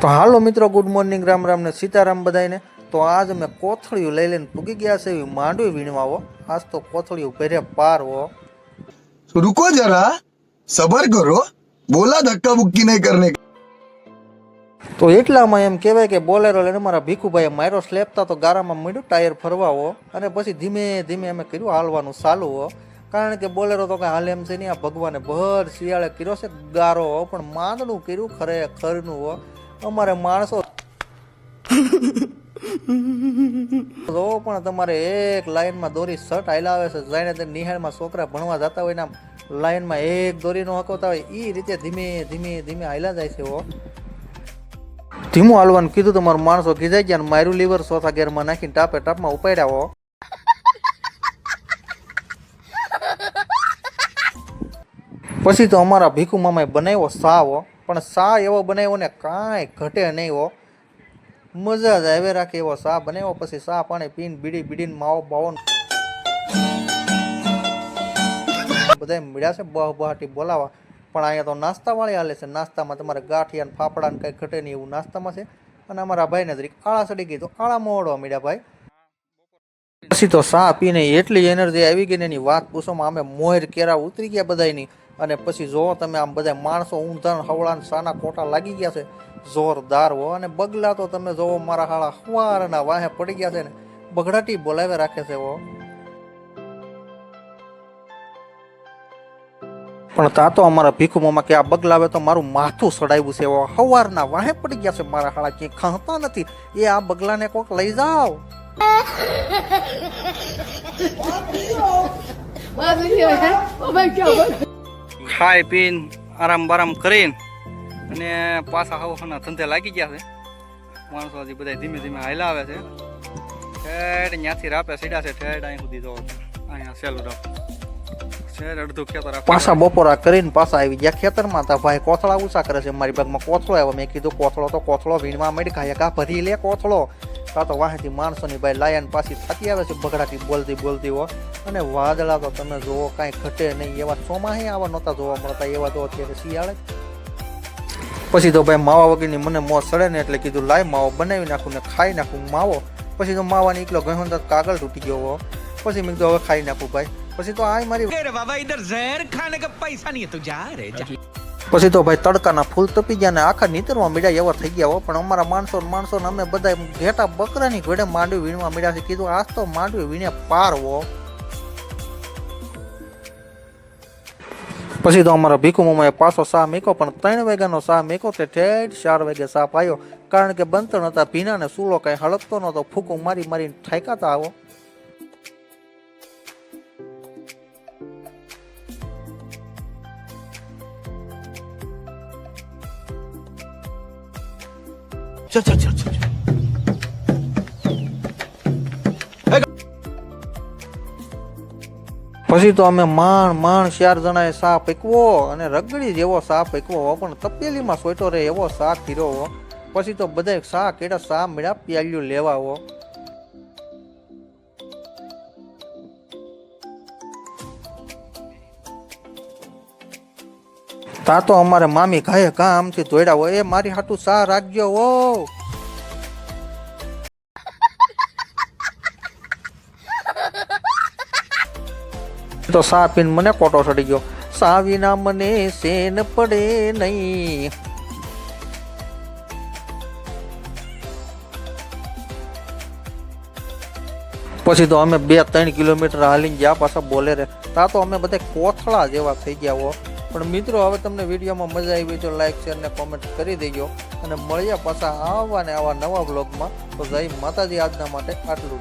તો હાલો મિત્રો good morning Ram Ram ને સીતારામ બધાને તો આજ મેં કોથળીયું લઈ લઈને પૂગી ગયા છે એવી માંડવી વીણવાઓ. આજ તો કોથળીઓ પહેરે પાર હો. રૂકો જરા સબર કરો બોલા ધક્કા મુક્કી નહીં કરને. તો એટલામાં એમ કહેવાય કે બોલેરો લઈને મારા ભીખુભાઈએ માયરો સ્લેપતા તો ગારામાં મળ્યું ટાયર ફરવાઓ. અને પછી ધીમે ધીમે અમે કર્યું હાલવાનું ચાલુ હો. કારણ કે બોલેરો તો કાંઈ હાલ એમ છે નહીં આ ભગવાને ભર શિયાળે કર્યો છે ગારો હો. પણ માંદડું કર્યું ખરેખરનું હો. અમારે માણસો તો પણ તમારે એક લાઈનમાં દોરી શર્ટ આયલા આવે છે, જાણે તે નિહાળમાં છોકરા ભણવા જતા હોય ને આમ લાઈનમાં એક દોરીનો હકવતા હોય એ રીતે ધીમે ધીમે ધીમે આયલા જાય છે હો. ધીમું હાલવાનું કીધું તમારું માણસો ગીજાઈ ગયા મારું લીવર ચોથા ગેરમાં નાખીને ટાપે ટાપમાં ઉપાડ્યા હો. પછી તો અમારા ભીખુ મામાએ બનાવ્યો સાવો પણ સા એવો બનાવ્યો ને કાંઈ ઘટે નહીં હો. મજા જ આવે રાખે એવો સા બનાવ્યો, પછી સા પાણી પીન બીડી બીડીને માવો બાવો બધા મળ્યા છે બહ બહાટી બોલાવા. પણ અહીંયા તો નાસ્તાવાળી હાલે છે. નાસ્તામાં તમારે ગાંઠિયા ને ફાફડા ને કંઈ ઘટે નહીં એવું નાસ્તામાં છે. અને અમારા ભાઈને જરીક આળા ચડી ગઈ તો આળા મોડવા મળ્યા ભાઈ. પછી તો સા પીને એટલી એનર્જી આવી ગઈ ને એની વાત પૂછોમાં અમે મોર કેરા ઉતરી ગયા બધાયની. અને પછી જોવો તમે આમ બધા માણસો ઊંધણ હવળાન સાના ખોટા લાગી ગયા છે, જોરદાર હો. અને બગલા તો તમે જોવો મારા હાળા હવારના વાહે પડી ગયા છે ને, બગડાટી બોલાવે રાખે છે હો. પણ તા તો અમારા ભીખુ મામા કે આ બગલાવે તો મારું માથું સડાવ્યું છે એવો હવારના વાહે પડી ગયા છે મારા હાળા, ક્યાંય ખાતા નથી. એ આ બગલાને કોક લઈ જાઓ. ખાઈ પીને આરામ બારામ કરીને અને પાછા હવાના ધંધે લાગી ગયા છે. માણસો હજી બધા ધીમે ધીમે હાલ્યા આવે છે. ઠેડ ત્યાંથી રાપે સીડા છે. ઠેડ અહીં સુધી જવો અહીંયા સેલું રાપ અડધું ખેતર પાછા બપોરા કરીને પાછા આવી ગયા ખેતરમાં. તા ભાઈ કોથળા ઊંચા કરે છે. મારી બાગમાં કોથળો આવ્યો. મેં કીધું કોથળો તો કોથળો વીણવા મળી. ખાય કા ભરી લે કોથળો. કાં તો વાહેથી માણસોની ભાઈ લાયન પાછી થતી આવે છે બગડાટી બોલતી બોલતી હો. અને વાદળા તો તમે જોવો કાંઈ ઘટે નહીં. એવા ચોમાહે આવા નહોતા જોવા મળતા, એવા તો અત્યારે શિયાળે. પછી તો ભાઈ માવા વગરની મને મોં સડે ને એટલે કીધું, લાય માવો, બનાવી નાખું ને ખાઈ નાખું માવો. પછી તો માવાની એકલો ગયો તો કાગળ તૂટી ગયો હો. પછી મેં કીધું, હવે ખાઈ નાખું ભાઈ. પછી તો આ મારી બાબા ઇધર ઝેર ખાને કા પૈસા નહીં તો જા રે, જા. પછી તો ભાઈ તડકાના ફૂલ તપી ગયા ને આખા નીતરમાં મીડા એવા થઈ ગયા હો. પણ અમારા માણસો માણસો અમે બધા ઘેટા બકરાની ઘોડે માંડવી વીણવા મીડા છે. કીધું આજ તો માંડવી વીણે પારવો પછી તો અમારા ભીખુ મામાએ પાછો સા મેકો પણ ત્રણ વાગ્યાનો સા મેકો તે ઠેઠ ચાર વાગે સા પાયો કારણ કે બંતણ હતા ભીના ને સૂલો કાંઈ હળકતો નહોતો. ફૂકો મારી મારીને ઠેકાતા આવો चल चल चल चल પછી તો અમે માણ માણ ચાર જણાએ સા પીકવો અને રગડી જેવો સા પીકવો હો પણ તપેલીમાં સોયટો રહે એવો સા ખીરો હો પછી તો બધા સા કેડા સા મળ્યા પ્યાલ્યું લેવા તા તો અમારે મામી ઘાએ ઘા આમથી ધોડ્યા હોય, એ મારી હાટું સા રાખજો, હો. તો સા પીને મને કોટો ચડી ગયો. સા વિના મને સેન પડે નહીં. પછી તો અમે બે ત્રણ કિલોમીટર હાલીને ગયા પાછા બોલે રે તા તો અમે બધા કોથળા જેવા થઈ ગયા, હો. પણ મિત્રો, હવે તમને વિડીયોમાં મજા આવી તો લાઈક શેર ને કોમેન્ટ કરી દેજો અને મળ્યા પાછા આવા ને આવા નવા બ્લોગમાં તો જય માતાજી, આજના માટે આટલું